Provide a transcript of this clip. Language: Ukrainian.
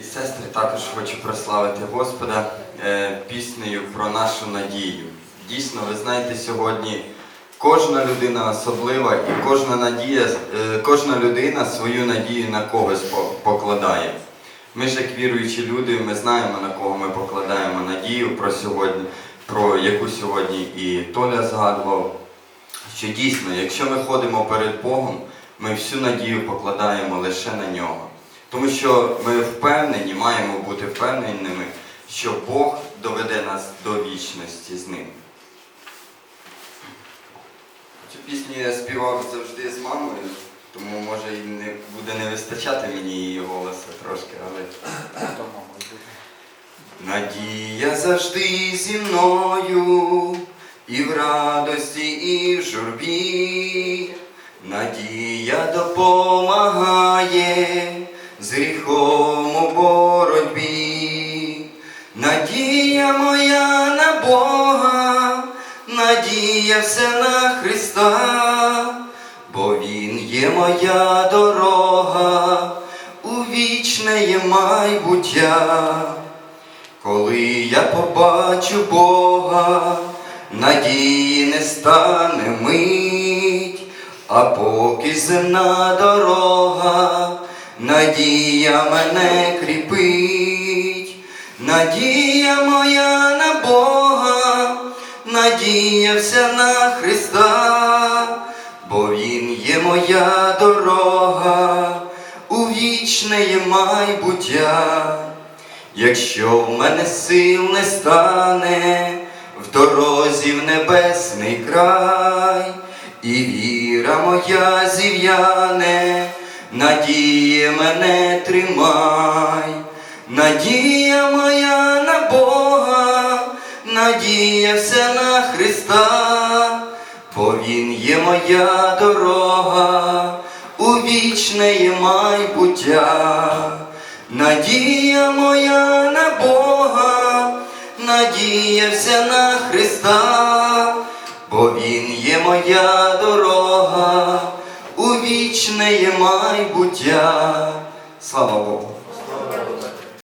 І сестри також хочу прославити Господа е, піснею про нашу надію. Дійсно, ви знаєте, сьогодні кожна людина особлива і кожна надія, е, кожна людина свою надію на когось покладає. Ми ж як віруючі люди, ми знаємо на кого ми покладаємо надію про сьогодні, про яку сьогодні і Толя згадував. Що дійсно, якщо ми ходимо перед Богом, ми всю надію покладаємо лише на нього. Тому що ми впевнені, маємо бути впевненими, що Бог доведе нас до вічності з ним. Цю пісню я співав завжди з мамою, тому може і не буде не вистачати мені її голосу трошки, але. Надія завжди зі мною, і в радості, і в журбі. Надія допомагає Надія моя на Бога, надія все на Христа, бо Він є моя дорога у вічне є майбуття. Коли я побачу Бога, надії не стане мить, а поки земна дорога, надія мене кріпить, надія моя на Бога, надія вся на Христа, бо Він є моя дорога, у вічне є майбуття. Якщо в мене сил не стане в дорозі в небесний край, і віра моя зів'яне, надія мене тримай, надія моя на Бога, надія вся на Христа, бо Він є моя дорога, у вічне є майбуття. Надія моя на Бога, надія вся на Христа, бо Він є моя дорога, у вічне майбуття. Слава Богу!